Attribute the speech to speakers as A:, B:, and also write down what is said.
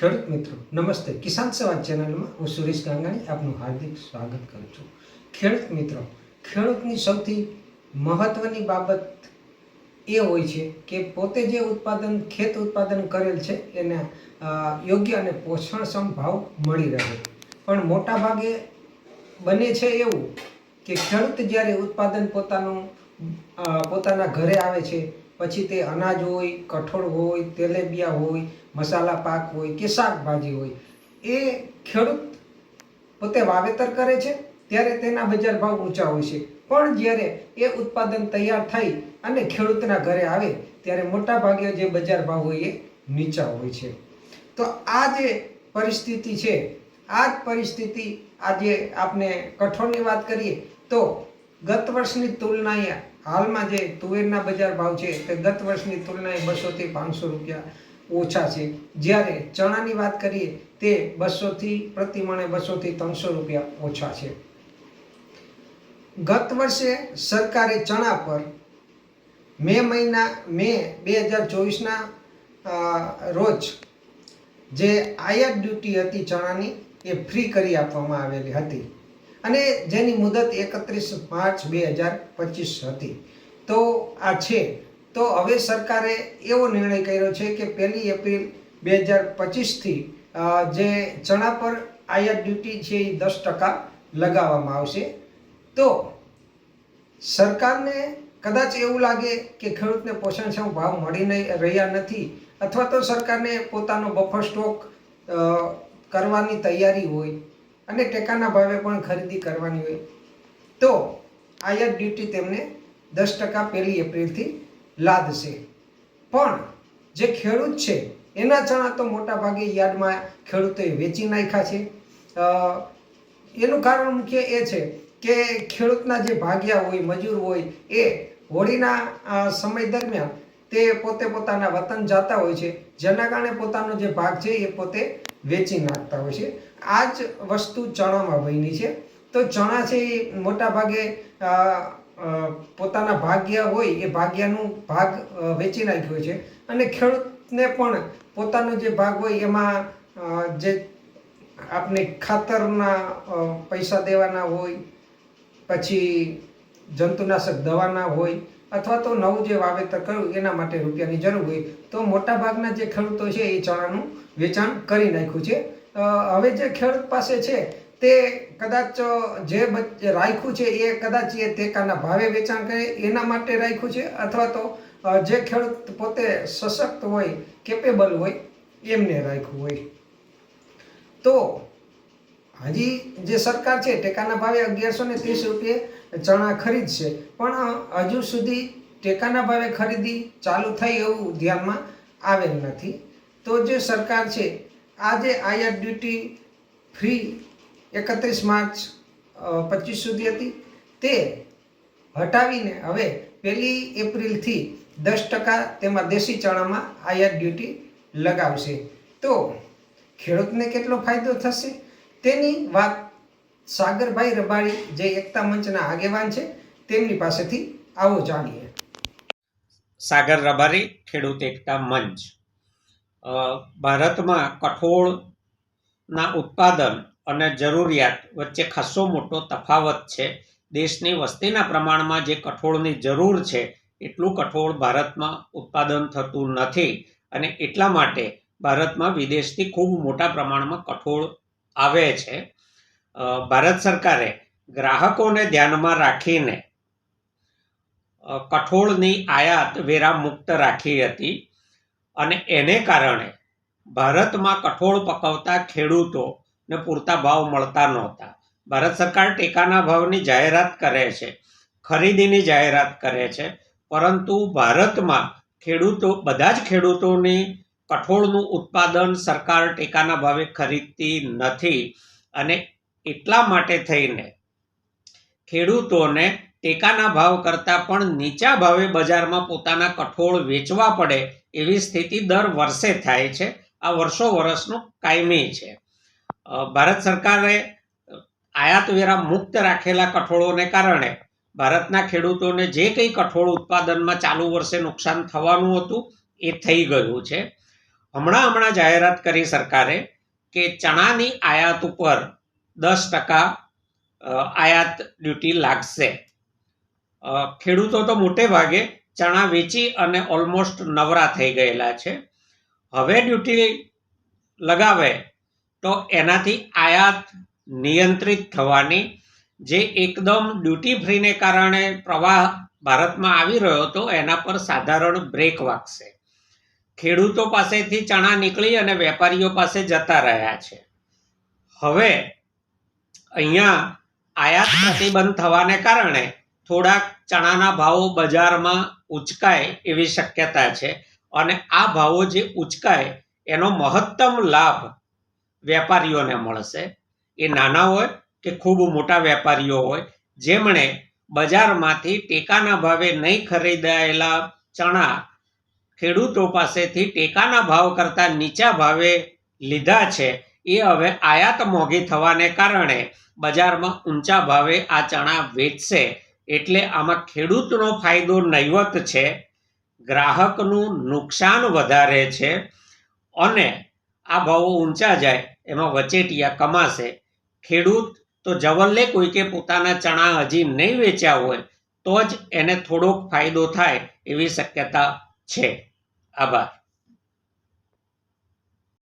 A: ખેડૂત મિત્રો, નમસ્તે. કિસાન સેવા ચેનલમાં હું સુરેશ ગાંગાણી આપનું હાર્દિક સ્વાગત કરું છું. ખેડૂત મિત્રો, ખેડૂતની સૌથી મહત્વની બાબત એ હોય છે કે પોતે જે ઉત્પાદન, ખેત ઉત્પાદન કરેલ છે, એને યોગ્ય અને પોષણક્ષમ ભાવ મળી રહે. પણ મોટા ભાગે બને છે એવું કે ખેડૂત જ્યારે ઉત્પાદન પોતાનું પોતાના ઘરે આવે છે પછી તે અનાજ હોય, કઠોળ હોય, તેલેબિયા હોય, મસાલા પાક હોય કે શાકભાજી હોય, એ ખેડૂત પોતે વાવેતર કરે છે, ત્યારે તેના બજાર ભાવ ઊંચા હોય છે. પણ જ્યારે એ ઉત્પાદન તૈયાર થઈ અને ખેડૂતના ઘરે આવે, ત્યારે મોટા ભાગે જે બજાર ભાવ હોય એ નીચા હોય છે. તો આ જે પરિસ્થિતિ છે, આ જ પરિસ્થિતિ આજે આપણે કઠોળની વાત કરીએ, તો ગત વર્ષની તુલનાએ હાલમાં જે તુવેરના બજાર ભાવ છે તે ગત વર્ષની તુલનાએ બસોથી પાંચસો રૂપિયા ઓછા છે. જ્યારે ચણાની વાત કરીએ તે બસોથી, પ્રતિમણે બસોથી ત્રણસો રૂપિયા ઓછા છે. ગત વર્ષે સરકારે ચણા પર મે મહિના, મે બે હજાર ચોવીસના રોજ જે આયાત ડ્યુટી હતી ચણાની એ ફ્રી કરી આપવામાં આવેલી હતી. અને જેની મુદત એકત્રીસ માર્ચ બે હજાર પચીસ હતી. તો આ છે. તો હવે સરકારે એવો નિર્ણય કર્યો છે કે પહેલી એપ્રિલ બે હજાર પચીસથી જે ચણા પર આયાત ડ્યુટી છે એ દસ ટકા લગાવવામાં આવશે. તો સરકારને કદાચ એવું લાગે કે ખેડૂતને પોષણક્ષમ ભાવ મળી નહીં, રહ્યા નથી અથવા તો સરકારને પોતાનો બફર સ્ટોક કરવાની તૈયારી હોય. અને ટેકાના ભાવે પણ ખરીદી કરવાની હોય. તો આયાત ડ્યુટી તેમને દસ ટકા પહેલી એપ્રિલથી લાદશે. પણ જે ખેડૂત છે, એના ચણા તો મોટા ભાગે યાર્ડમાં ખેડૂતોએ વેચી નાખ્યા છે. એનું કારણ મુખ્ય એ છે કે ખેડૂતના જે ભાગ્યા હોય, મજૂર હોય, એ હોળીના સમય દરમિયાન તે પોતે પોતાના વતન જતા હોય છે. જેના કારણે પોતાનો જે ભાગ છે, એ પોતે વેચી નાખતા હોય છે. આ જ વસ્તુ ચણામાં બની છે. તો ચણા છે એ મોટા ભાગે પોતાના ભાગ્ય હોય એ ભાગ્યનું ભાગ વેચી નાખ્યો છે. અને ખેડૂતને પણ પોતાનો જે ભાગ હોય એમાં જે આપણે ખાતરના પૈસા દેવાના હોય, પછી જંતુનાશક દવાના હોય, અથવા તો નવું જે વાવેતર કર્યું એના માટે રૂપિયાની જરૂર હોય, તો મોટા ભાગના જે ખેડૂતો છે એ ચણાનું વેચાણ કરી નાખ્યું છે. હવે જે ખેડૂત પાસે છે, તે કદાચ જે રાખ્યું છે, એ કદાચ એ ટેકાના ભાવે વેચાણ કરે, એના માટે રાખ્યું છે, અથવા તો જે ખેડૂત પોતે સશક્ત હોય કેપેબલ હોય, એમને રાખ્યું હોય. તો, હજી, જે સરકાર છે, ટેકાના ભાવે અગિયારસો ને ત્રીસ રૂપિયે ચણા ખરીદશે. પણ હજુ સુધી ટેકાના ભાવે ખરીદી ચાલુ થઈ એવું ધ્યાનમાં આવેલ નથી. તો જે સરકાર છે આ જે આયાત ડ્યુટી ફ્રી એકત્રીસ માર્ચ પચીસ સુધી હતી. તે હટાવીને હવે પહેલી એપ્રિલથી દસ ટકા તેમાં દેશી ચણામાં આયાત ડ્યુટી લગાવશે. તો ખેડૂતને કેટલો ફાયદો થશે? તેની વાત સાગરભાઈ રબારી, જે એકતા મંચના આગેવાન છે, તેમની પાસેથી આવો જાણીએ.
B: સાગર રબારી, ખેડૂત એકતા મંચ. ભારતમાં કઠોળના ઉત્પાદન અને જરૂરિયાત વચ્ચે ખાસો મોટો તફાવત છે. દેશની વસ્તીના પ્રમાણમાં જે કઠોળની જરૂર છે, એટલું કઠોળ ભારતમાં ઉત્પાદન થતું નથી અને એટલા માટે ભારતમાં વિદેશથી ખૂબ મોટા પ્રમાણમાં કઠોળ આવે છે. ભારત સરકારે ગ્રાહકોને ધ્યાનમાં રાખીને કઠોળની આયાત વેરા મુક્ત રાખી હતી. અને એને કારણે ભારતમાં કઠોળ પકવતા ખેડૂતોને પૂરતા ભાવ મળતા નહોતા. ભારત સરકાર ટેકાના ભાવની જાહેરાત કરે છે, ખરીદીની જાહેરાત કરે છે, પરંતુ ભારતમાં ખેડૂતો, બધા જ ખેડૂતોની કઠોળનું ઉત્પાદન સરકાર ટેકાના ભાવે ખરીદતી નથી અને એટલા માટે થઈને ખેડૂતોને ટેકાના ભાવ કરતાં પણ નીચા ભાવે બજારમાં પોતાના કઠોળ વેચવા પડે એવી સ્થિતિ દર વર્ષે થાય છે. આ વર્ષો વર્ષનું કાયમી છે. ભારત સરકારે આયાતવેરા મુક્ત રાખેલા કઠોળોને કારણે ભારતના ખેડૂતોને જે કંઈ કઠોળ ઉત્પાદનમાં ચાલુ વર્ષે નુકસાન થવાનું હતું એ થઈ ગયું છે. હમણાં હમણાં જાહેરાત કરી સરકારે કે ચણાની આયાત ઉપર દસ ટકા આયાત ડ્યુટી લાગશે. ખેડૂતો તો મોટે ભાગે ચણા વેચી અને ઓલમોસ્ટ નવરા થઈ ગયેલા છે. હવે ડ્યુટી લગાવે તો એનાથી આયાત નિયંત્રિત થવાની જે એકદમ ડ્યુટી ફ્રીને કારણે પ્રવાહ ભારતમાં આવી રહ્યો હતો, એના પર સાધારણ બ્રેક વાગશે. ખેડૂતો પાસેથી ચણા નીકળી અને વેપારીઓ પાસે જતા રહ્યા છે. હવે અહીંયા આયાત પ્રતિબંધ થવાને કારણે થોડાક ચણાના ભાવો બજારમાં ઉચકાય એવી શક્યતા છે અને આ ભાવો જે ઉચકાય, એનો મહત્તમ લાભ વેપારીઓને મળશે. એ નાના હોય કે ખૂબ મોટા વેપારીઓ હોય, જેમણે બજારમાંથી ટેકાના ભાવે નહીં ખરીદાયેલા ચણા ખેડૂતો પાસેથી ટેકાના ભાવ કરતાં નીચા ભાવે લીધા છે, એ હવે આયાત મોંઘી થવાને કારણે બજારમાં ઊંચા ભાવે આ ચણા વેચશે. એટલે આમાં ખેડૂતનો ફાયદો નહીવત છે, ગ્રાહકનું નુકસાન વધારે છે અને આ ભાવો ઊંચા જાય, એમાં વચેટિયા કમાશે. ખેડૂત તો જવલ્લે કોઈકે પોતાના ચણા હજી નહીં વેચ્યા હોય, તો જ એને થોડોક ફાયદો થાય એવી શક્યતા છે. આભાર.